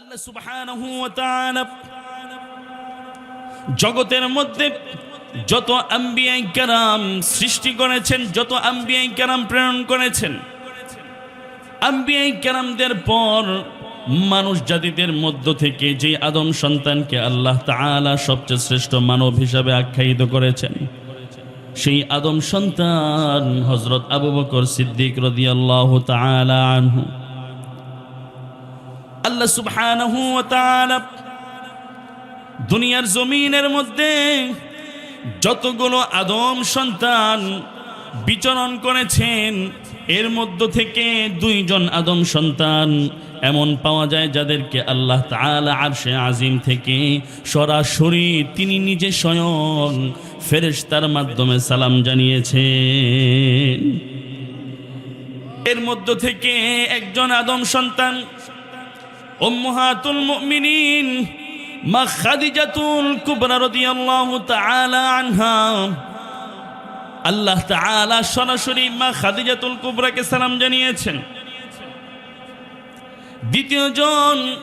আল্লাহ সুবহানাহু ওয়া জগতের মধ্যে যত আম্বিয়াই কারাম সৃষ্টি করেছেন, যত আম্বিয়াই কারাম প্রেরণ করেছেন, আম্বিয়াই কারামদের পর মানুষ জাতিদের মধ্য থেকে যে আদম সন্তানকে আল্লাহ তাআলা সবচেয়ে শ্রেষ্ঠ মানব হিসাবে আখ্যায়িত করেছেন, সেই আদম সন্তান হজরত আবু বকর সিদ্দিক রদিয়াল্লাহু তাআলা আনহু আল্লাহ তাআলা দুনিয়ার জমিনের মধ্যে যতগুলো আদম সন্তান বিচরণ করেছেন, এর মধ্য থেকে দুইজন আদম সন্তান এমন পাওয়া যায় যাদেরকে আল্লাহ আরশে আজিম থেকে সরাসরি তিনি নিজে স্বয়ং ফেরেশতার মাধ্যমে সালাম জানিয়েছেন। এর মধ্য থেকে একজন আদম সন্তান উম্মাহাতুল মুমিনিন, মা খাদিজাতুল কুবরা রাদিয়াল্লাহু তাআলা আনহা। আল্লাহ তাআলা সরাসরি মা খাদিজাতুল কুবরাকে সালাম জানিয়েছেন। দ্বিতীয় জন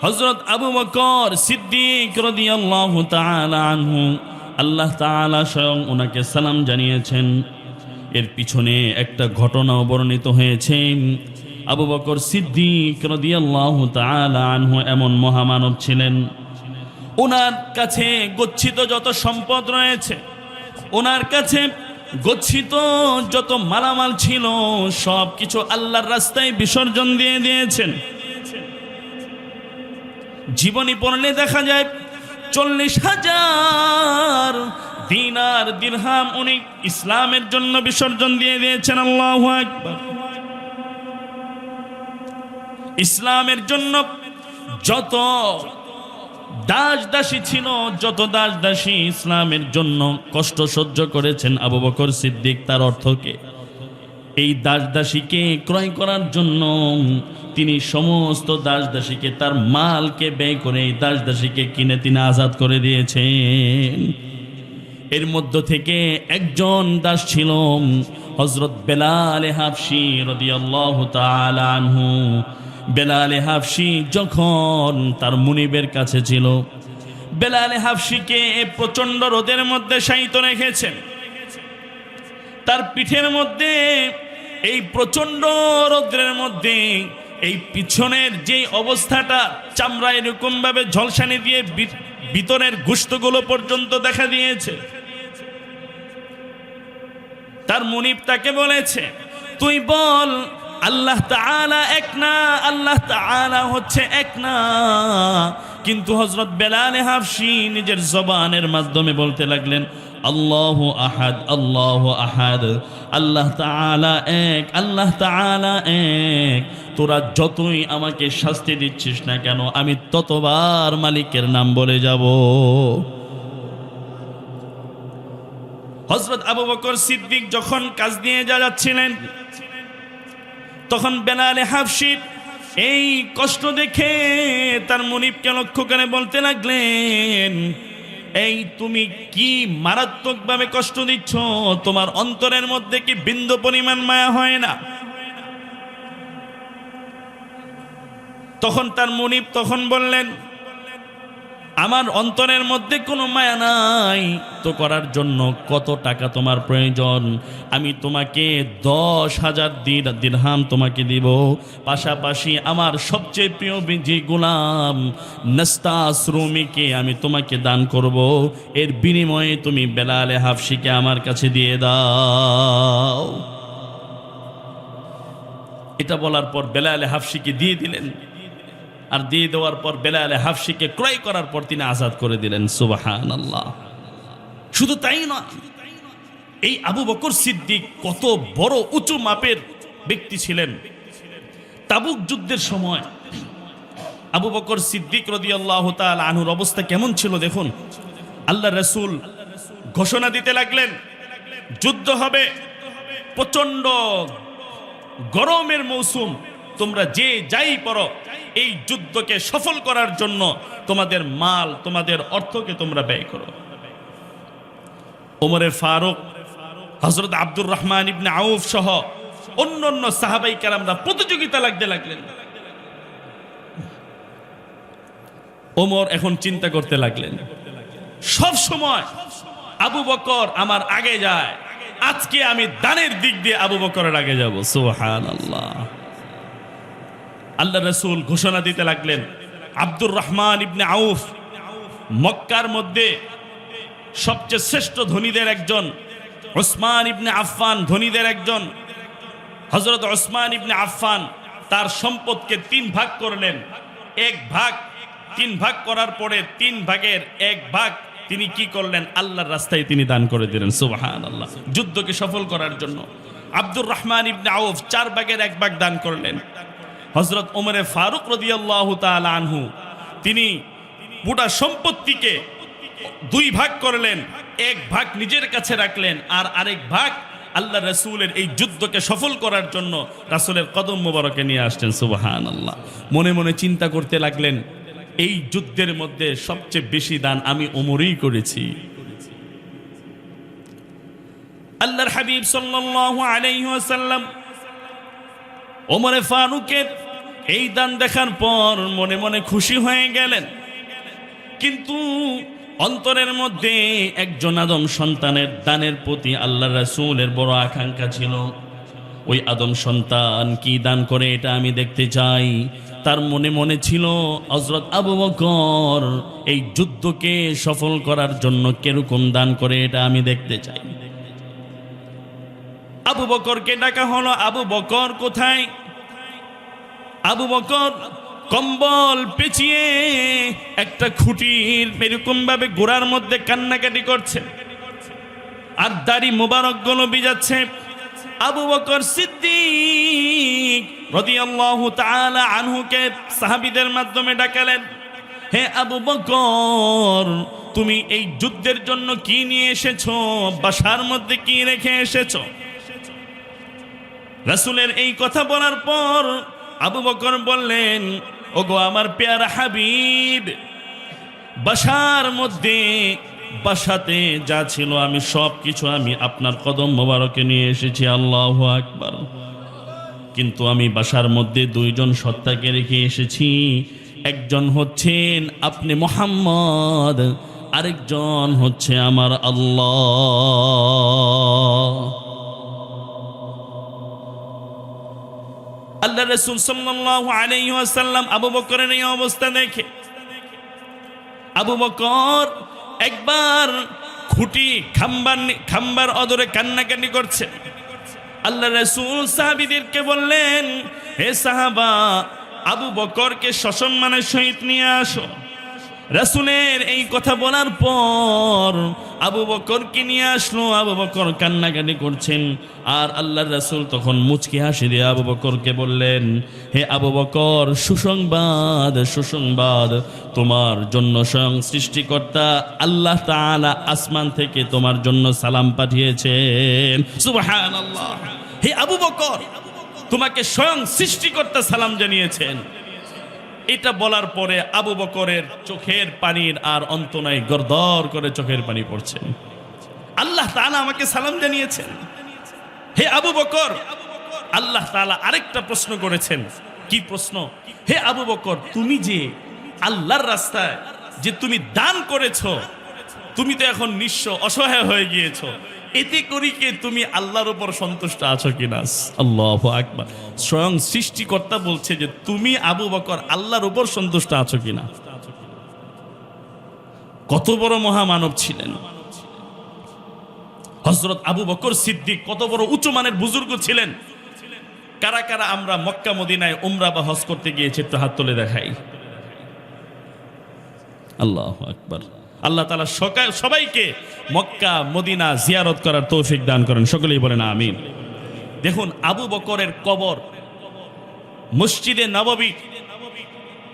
হযরত আবু বকর সিদ্দিক রাদিয়াল্লাহু তাআলা আনহু, আল্লাহ তাআলা স্বয়ং ওনাকে সালাম জানিয়েছেন। এর পিছনে একটা ঘটনা বর্ণিত হয়েছে। আবু বকর সিদ্দিক আনহু এমন মহামানব ছিলেন। ওনার কাছে গচ্ছিত যত সম্পদ রয়েছে ওনার কাছে গচ্ছিত যত মালামাল ছিল সব কিছু আল্লাহর রাস্তায় বিসর্জন দিয়ে দিয়েছেন। জীবনী পড়লে দেখা যায় চল্লিশ হাজার দিনার দিরহাম উনি ইসলামের জন্য বিসর্জন দিয়ে দিয়েছেন, আল্লাহ আকবার। ইসলামের জন্য যত দাস দাসী ছিল, যত দাস দাসী ইসলামের জন্য কষ্ট সহ্য করেছেন আবু বকর সিদ্দিক, তার অর্থকে এই দাস দাসীকে ক্রয় করার জন্য তিনি সমস্ত দাস দাসীকে তার মালকে ব্যয় করে এই দাস দাসীকে কিনে তিনি আজাদ করে দিয়েছেন। এর মধ্য থেকে একজন দাস ছিল হজরত বেলাল হাফসি রদিয়াল্লাহু আনহু। বেলাল হাফসি যখন তার মুনিবের কাছে ছিল বেলাল হাফসিকে প্রচণ্ড রোদের মধ্যে শায়িত রেখেছেন। তার পিঠের মধ্যে, এই প্রচণ্ড রৌদ্রের মধ্যে, এই পিছনের যে অবস্থাটা চামড়া এরকম ভাবে ঝলসানি দিয়ে ভিতরের গুস্তগুলো পর্যন্ত দেখা দিয়েছে। তার মুনিব তাকে বলেছে, তুই বল আল্লাহ তাআলা এক না, আল্লাহ তাআলা হচ্ছে এক না। কিন্তু হজরত বেলালে হাফসি নিজের জবানের মাধ্যমে বলতে লাগলেন, আল্লাহ আহাদ আল্লাহ আহাদ, আল্লাহ তাআলা এক, আল্লাহ তাআলা এক। তোরা যতই আমাকে শাস্তি দিচ্ছিস না কেন, আমি ততবার মালিকের নাম বলে যাব। হজরত আবু বকর সিদ্দিক যখন কাজ দিয়ে যা যাচ্ছিলেন তখন বেলালে হাফশিদ এই কষ্ট দেখে তার মনিবকে লক্ষ্য করে বলতে লাগলেন, এই তুমি কি মারাত্মকভাবে কষ্ট দিচ্ছ? তোমার অন্তরের মধ্যে কি বিন্দু পরিমাণ মায়া হয় না? তখন তার মনিব তখন বললেন আমার অন্তরের মধ্যে কোনো মায়া নাই। তো করার জন্য কত টাকা তোমার প্রয়োজন? আমি তোমাকে দশ হাজার দিন দিরহাম তোমাকে দিব। পাশাপাশি আমার সবচেয়ে প্রিয় যে গোলাম নাস্তা শ্রমিকে আমি তোমাকে দান করব। এর বিনিময়ে তুমি বেলালে হাফসিকে আমার কাছে দিয়ে দাও। এটা বলার পর বেলালে হাফসিকে দিয়ে দিলেন। আর দিয়ে দেওয়ার পর বেলালে হাফসিকে ক্রয় করার পর তিনি আজাদ করে দিলেন সুবাহান আল্লাহ শুধু তাই নয়, এই আবু বকর সিদ্দিক কত বড় উঁচু মাপের ব্যক্তি ছিলেন। তাবুক যুদ্ধের সময় আবু বকর সিদ্দিক রদি আল্লাহ আনুর অবস্থা কেমন ছিল দেখুন। আল্লাহ রসুল ঘোষণা দিতে লাগলেন, যুদ্ধ হবে প্রচণ্ড গরমের মৌসুম তোমরা যে যাই পড়ো, এই যুদ্ধকে সফল করার জন্য তোমাদের মাল, তোমাদের অর্থকে তোমরা ব্যয় করো। ওমরে ফারুক হজরত আব্দুর রহমান ইবনে আউফ সহ অন্য অন্য সাহাবাই কারামরা প্রতিযোগিতা লাগতে লাগলেন। ওমর এখন চিন্তা করতে লাগলেন, সব সময় আবু বকর আমার আগে যায়, আজকে আমি দানের দিক দিয়ে আবু বকরের আগে যাব সুহান আল্লাহ আল্লাহ রসুল ঘোষণা দিতে লাগলেন, আব্দুর রহমান ইবনে আউফ মক্কার মধ্যে সবচেয়ে শ্রেষ্ঠ ধনীদের একজন, ওসমান ইবনে আফফান ধনীদের একজন হজরত ওসমান ইবনে আফফান তার সম্পদকে তিন ভাগ করলেন। এক ভাগ, তিন ভাগ করার পরে তিন ভাগের এক ভাগ তিনি কি করলেন? আল্লাহর রাস্তায় তিনি দান করে দিলেন সুবাহান আল্লাহ যুদ্ধকে সফল করার জন্য। আব্দুর রহমান ইবনে আউফ চার ভাগের এক ভাগ দান করলেন। হজরত ওমরে ফারুক রদিয়াল্লাহ আনহু, তিনি গোটা সম্পত্তিকে দুই ভাগ করলেন, এক ভাগ নিজের কাছে রাখলেন আর আরেক ভাগ আল্লাহ রসুলের এই যুদ্ধকে সফল করার জন্য রাসুলের কদম মোবারকে নিয়ে আসছেন সুবাহান আল্লাহ মনে মনে চিন্তা করতে লাগলেন, এই যুদ্ধের মধ্যে সবচেয়ে বেশি দান আমি ওমরই করেছি। আল্লাহর হাবিব সাল্লাল্লাহু আলাইহি ওয়াসাল্লাম ওমরে ফারুকের এই দান দেখার পর মনে মনে খুশি হয়ে গেলেন। কিন্তু অন্তরের মধ্যে একজন আদম সন্তানের দানের প্রতি আল্লাহ রাসূলের বড় আকাঙ্ক্ষা ছিল। ওই আদম সন্তান কি দান করে এটা আমি দেখতে চাই। তার মনে মনে ছিল হজরত আবু বকর এই যুদ্ধকে সফল করার জন্য কীরকম দান করে এটা আমি দেখতে চাই। আবু বকরকে ডাকা হলো? আবু বকর কোথায়? আবু বকর কম্বল পেঁচিয়ে একটা খুঁটির এরকম ভাবে গোড়ার মধ্যে কান্নাকাটি করছে। আর দাড়ি মোবারকগুলো বিজাচ্ছে। আবু বকর সিদ্দিক রাদিয়াল্লাহু তাআলা আনহুকে সাহাবীদের মাধ্যমে ডাকালেন। হে আবু বকর, তুমি এই যুদ্ধের জন্য কি নিয়ে এসেছ? বাসার মধ্যে কি রেখে এসেছ? রাসূলের এই কথা বলার পর আবু বকর বললেন, ওগো আমার পেয়ারা হাবিব, বাসার মধ্যে বাসাতে যা ছিল আমি সব কিছু আমি আপনার কদম মোবারকে নিয়ে এসেছি, আল্লাহ আকবার। কিন্তু আমি বাসার মধ্যে দুইজন সত্তাকে রেখে এসেছি। একজন হচ্ছেন আপনি মোহাম্মদ, আরেকজন হচ্ছে আমার আল্লাহ। আল্লাহ রসুল সাল্লাল্লাহু আলাইহি ওয়াসাল্লাম আবু বকরের এই অবস্থা দেখে। আবু বকর একবার খুঁটি খাম্বার খাম্বার অদরে কান্নাকান্নি করছে। আল্লাহ রসুল সাহাবিদেরকে বললেন, হে সাহাবা, আবু বকরকে সসম্মানের সহিত নিয়ে আসো। রাসুলের এই কথা বলার পর আবু বকরকে নিয়ে আসলো, আবু বকর কান্নাকাটি করছেন। আর আল্লাহর রাসুল তখন মুচকি হাসি দিয়ে আবু বকরকে বললেন, হে আবু বকর, সুসংবাদ সুসংবাদ, তোমার জন্য স্বয়ং সৃষ্টিকর্তা আল্লাহ তাআলা আসমান থেকে তোমার জন্য সালাম পাঠিয়েছেন। হে আবু বকর, তোমাকে স্বয়ং সৃষ্টিকর্তা সালাম জানিয়েছেন। এটা বলার পরে আবু বকরের চোখের পানির আর অন্ত নাই, গরদর করে চোখের পানি পড়ছে। আল্লাহ তালা আমাকে সালাম জানিয়েছেন। হে আবু বকর, আল্লাহ তালা আরেকটা প্রশ্ন করেছেন। কি প্রশ্ন? হে আবু বকর, তুমি যে আল্লাহর রাস্তায় যে তুমি দান করেছ, তুমি তো এখন নিঃস্ব, অসহায় হয়ে গিয়েছো। এতে করি কে তুমি আল্লাহর উপর সন্তুষ্ট আছো কিনা? আল্লাহ আকবার। স্বয়ং সৃষ্টিকর্তা বলছে যে তুমি আবু বকর আল্লাহর উপর সন্তুষ্ট আছো কিনা? কত বড় মহামানব ছিলেন। হজরত আবু বকর সিদ্দিক কত বড় উঁচু মানের বুজুর্গ ছিলেন। কারা কারা আমরা মক্কা, মদিনায় উমরা বা হজ করতে গিয়েছি একটু হাত তুলে দেখাই। আল্লাহ আকবার। আল্লাহ তালা সকাল সবাইকে মক্কা, মদিনা জিয়ারত করার তৌফিক দান করেন। সকলেই বলেন আমিন। দেখুন, আবু বকরের কবর মসজিদে নববী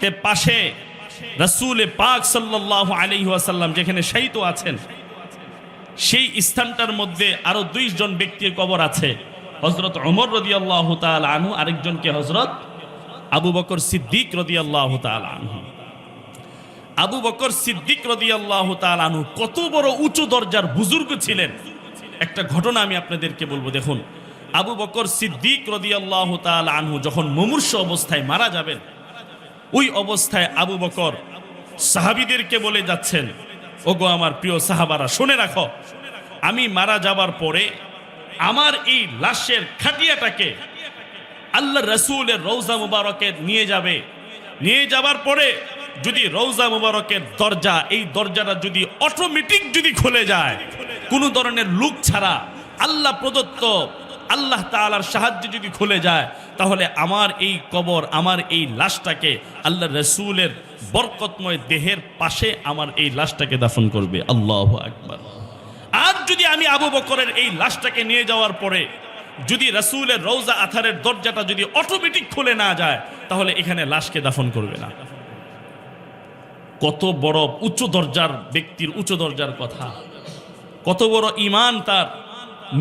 তে পাশে রাসূলে পাক সাল্লাল্লাহু আলাইহি ওয়াসাল্লাম যেখানে শায়িত আছেন, সেই স্থানটার মধ্যে আরও দুইজন ব্যক্তির কবর আছে। হজরত ওমর রদিয়াল্লাহু তাআলা আনহু, আরেকজনকে হজরত আবু বকর সিদ্দিক রদিয়াল্লাহু তাআলা আনহু। আবু বকর সিদ্দিক রদিয়াল্লাহ কত বড় উঁচু দরজার বুজুর্গ ছিলেন। একটা ঘটনা আমি আপনাদেরকে বলব, দেখুন। আবু বকর সিদ্দিক রদিয়াল্লাহ যখন মুমূর্ষ অবস্থায় মারা যাবেন, ওই অবস্থায় আবু বকর সাহাবিদেরকে বলে যাচ্ছেন, ওগো আমার প্রিয় সাহাবারা, শুনে রাখো, আমি মারা যাবার পরে আমার এই লাশের খাটিয়াটাকে আল্লাহ রসুলের রৌজা মুবারকের নিয়ে যাবে। নিয়ে যাবার পরে যদি রৌজা মুবারকের দরজা, এই দরজাটা যদি অটোমেটিক যদি খুলে যায়, কোনো ধরনের লুক ছাড়া আল্লাহ প্রদত্ত, আল্লাহ তাআলার সাহায্যে যদি খুলে যায়, তাহলে আমার এই কবর, আমার এই লাশটাকে আল্লাহ রসুলের বরকতময় দেহের পাশে আমার এই লাশটাকে দাফন করবে। আল্লাহ আকবার। আর যদি আমি আবু বকরের এই লাশটাকে নিয়ে যাওয়ার পরে যদি রাসূলের রৌজা আথারের দরজাটা যদি অটোমেটিক খুলে না যায়, তাহলে এখানে লাশকে দাফন করবে না। কত বড় উচ্চ দরজার ব্যক্তির উচ্চ দরজার কথা। কত বড় ইমান তার।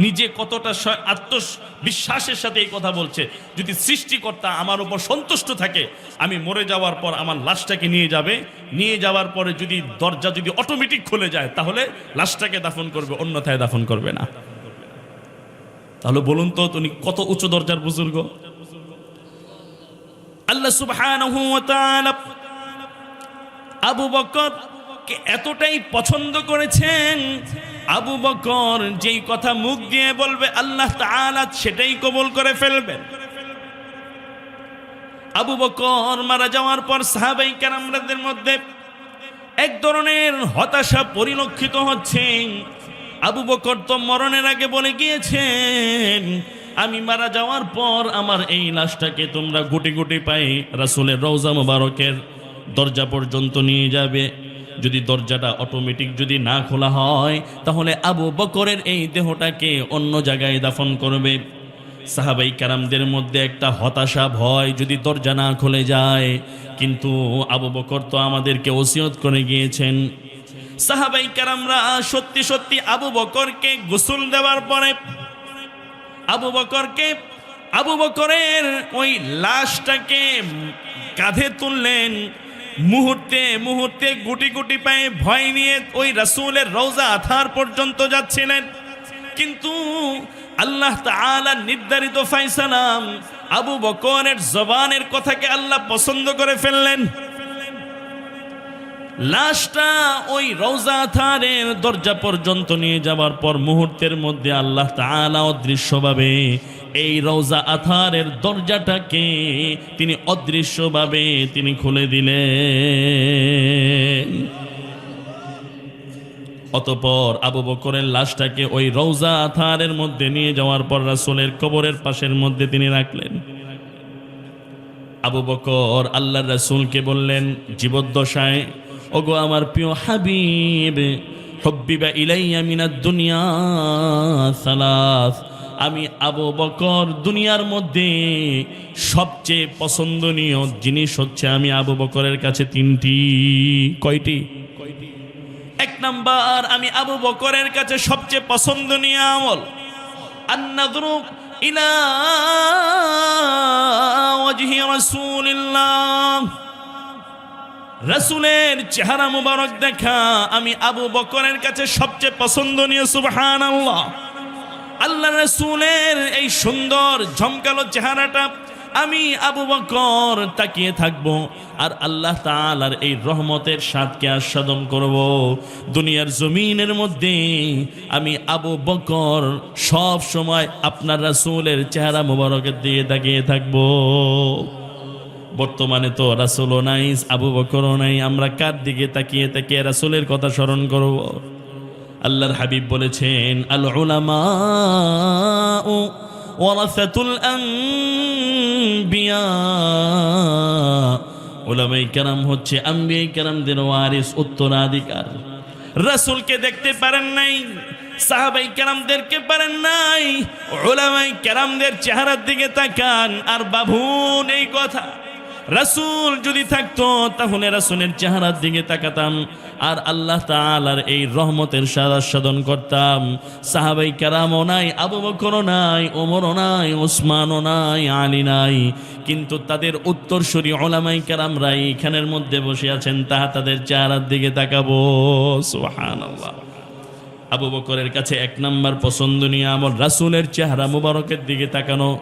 নিজে কতটা আত্মবিশ্বাসের সাথে এই কথা বলছে। যদি সৃষ্টিকর্তা আমার উপর সন্তুষ্ট থাকে, আমি মরে যাওয়ার পর আমার লাশটাকে নিয়ে যাবে। নিয়ে যাওয়ার পরে যদি দরজা যদি অটোমেটিক খুলে যায়, তাহলে লাশটাকে দাফন করবে, অন্যথায় দাফন করবে না। তাহলে বলুন তো, তুমি কত উচ্চ দরজার বুজুর্গ? আল্লাহ সুবহানাহু ওয়া তাআলা আবু বকর এতটাই পছন্দ করেছেন, আবু বকর যেই কথা মুখ দিয়ে বলবে, আল্লাহ তাআলা সেটাই কবুল করে ফেলবেন। আবু বকর মারা যাওয়ার পর সাহাবাই কেরামদের মধ্যে এক ধরনের হতাশা পরিলক্ষিত হচ্ছে। আবু বকর তো মরণের আগে বলে গিয়েছেন, আমি মারা যাওয়ার পর আমার এই লাশটাকে তোমরা গুটি গুটি পাই রাসূলের রওজা মোবারকের দরজা পর্যন্ত নিয়ে যাবে। যদি দরজাটা অটোমেটিক যদি না খোলা হয়, তাহলে আবু বকরের এই দেহটাকে অন্য জায়গায় দাফন করবে। সাহাবাই কারামদের মধ্যে একটা হতাশা, ভয় যদি দরজা না খুলে যায়, কিন্তু আবু বকর তো আমাদেরকে ওসিয়ত করে গিয়েছেন। সাহাবাই কারামরা সত্যি সত্যি আবু বকরকে গোসল দেওয়ার পরে আবু বকরকে, আবু বকরের ওই লাশটাকে কাঁধে তুললেন। মুহূর্তে মুহূর্তে গুটি গুটি পায়ে ভয় নিয়ে ওই রাসূলের রওজা আথার পর্যন্ত যাচ্ছিলেন। কিন্তু আল্লাহ তাআলা নির্ধারিত ফাইসালাম আবু বকরের জবানের কথাকে আল্লাহ পছন্দ করে ফেললেন। লাশটা ওই রওজা থারের দরজা পর্যন্ত নিয়ে যাওয়ার পর মুহূর্তের মধ্যে আল্লাহ তাআলা অদৃশ্যভাবে এই রওজা আথারের দরজাটাকে তিনি অদৃশ্যভাবে তিনি খুলে দিলেন। অতপর আবু বকরের লাশটাকে ওই রওজা আথারের মধ্যে নিয়ে যাওয়ার পর রাসূলের কবরের পাশের মধ্যে তিনি রাখলেন। আবু বকর আল্লাহ রাসূলকে বললেন, জীবদ্দশায়, ওগো আমার প্রিয় হাবিব, হব্বিবা ইলাইয়া মিনাদ দুনিয়া সালাস। আমি আবু বকর দুনিয়ার মধ্যে সবচেয়ে পছন্দনীয় জিনিস হচ্ছে আমি আবু বকরের কাছে তিনটি। কয়টি? এক নাম্বার, আমি আবু বকরের কাছে সবচেয়ে পছন্দনীয় আমল। আন্নাদরু ইলা ওয়াজহি রাসূলিল্লাহ। রাসূলের চেহারা মুবারক দেখা, আমি আবু বকরের কাছে সবচেয়ে পছন্দনীয়, সুবহানাল্লাহ। আল্লাহ রাসূলের এই সুন্দর ঝমকালো চেহারাটা আমি আবু বকর তাকিয়ে থাকব আর আল্লাহ তাআলার এই রহমতের স্বাদকে আস্বাদন করব। দুনিয়ার জমিনের মধ্যে আমি আবু বকর সব সময় আপনার রাসুলের চেহারা মুবারকের দিকে তাকিয়ে থাকব। বর্তমানে তো রাসূলও নাই, আবু বকরও নাই, আমরা কার দিকে তাকিয়ে তাকিয়ে রাসুলের কথা স্মরণ করব? আল্লাহর হাবিব বলেছেন আল উলামা ওয়ারাসাতুল আনবিয়া। ওলামাই কেরাম হচ্ছে আম্বিয়াই কেরামদের ওয়ারিস, উত্তরাধিকার। রাসূলকে দেখতে পারেন নাই সাহাবাই কেরামদেরকে পারেন নাই ওলামাই কেরামদের চেহারার দিকে তাকান, আর বাবুন এই কথা। রাসূল যদি থাকতো, তাহলে রাসূলের চেহারার দিকে তাকাতাম। আর আল্লাহ তাআলার এই রহমতের স্বাদ আস্বাদন করতাম। সাহাবাই কেরামও নাই, আবু বকরও নাই, ওমরও নাই, ওসমানও নাই, আলী নাই। কিন্তু তাদের উত্তরসূরি ওলামাই কেরামরা এইখানের মধ্যে বসে আছেন, তাহা তাদের চেহারার দিকে তাকাবো। আবু বকরের কাছে এক নাম্বার পছন্দনীয় আমল, রাসূলের চেহারা মুবারকের দিকে তাকানো।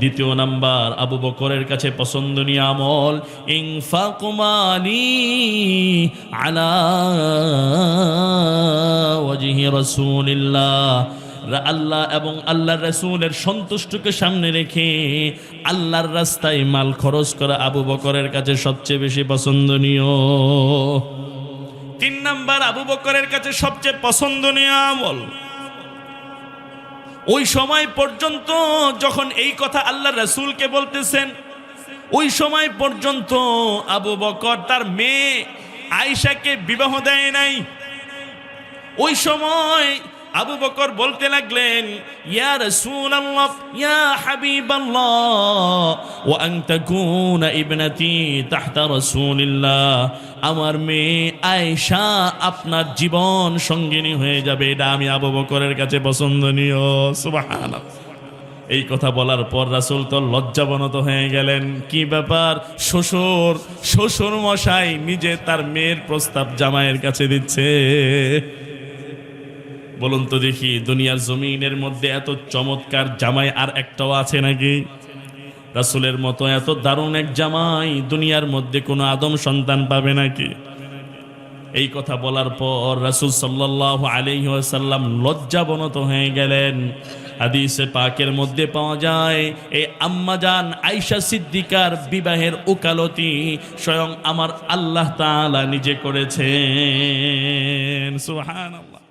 দ্বিতীয় নাম্বার, আবু বকরের কাছে পছন্দনীয় আমল ইনফাকুমালি আলা ওয়াজিহি আল্লাহ এবং আল্লাহর রাসূলের সন্তুষ্টকে সামনে রেখে আল্লাহর রাস্তায় মাল খরচ করা আবু বকরের কাছে সবচেয়ে বেশি পছন্দনীয়। তিন নাম্বার, আবু বকরের কাছে সবচেয়ে পছন্দনীয় আমল। ওই সময় পর্যন্ত যখন এই কথা আল্লাহ রসুলকে বলতেছেন, ওই সময় পর্যন্ত আবু বকর তার মেয়ে আয়সাকে বিবাহ দেয় নাই। ওই সময় আবু বকর বলতে লাগলেন, ইয়া ইয়া আমার মেয়ে আয়েশা আপনার জীবন সঙ্গিনী হয়ে যাবে, এটা আমি আবু বকরের কাছে পছন্দনীয়। সুবহানাল্লাহ। এই কথা বলার পর রাসূল তো লজ্জাবনত হয়ে গেলেন। কি ব্যাপার? শ্বশুর শ্বশুর মশাই নিজে তার মেয়ের প্রস্তাব জামাইয়ের কাছে দিচ্ছে। বলুন তো দেখি, দুনিয়ার জমিনের মধ্যে এত চমৎকার জামাই আর একটাও আছে নাকি? রাসুলের মতো এত দারুণ এক জামাই দুনিয়ার মধ্যে কোনো আদম সন্তান পাবে নাকি? এই কথা বলার পর রাসুল সাল্লাহ আলহিহাসাল্লাম লজ্জাবনত হয়ে গেলেন। হাদিসে পাকের মধ্যে পাওয়া যায় এই আম্মাজান আয়সা সিদ্দিকার বিবাহের ওকালতি স্বয়ং আমার আল্লাহ তাআলা নিজে করেছেন। সুবহানাল্লাহ।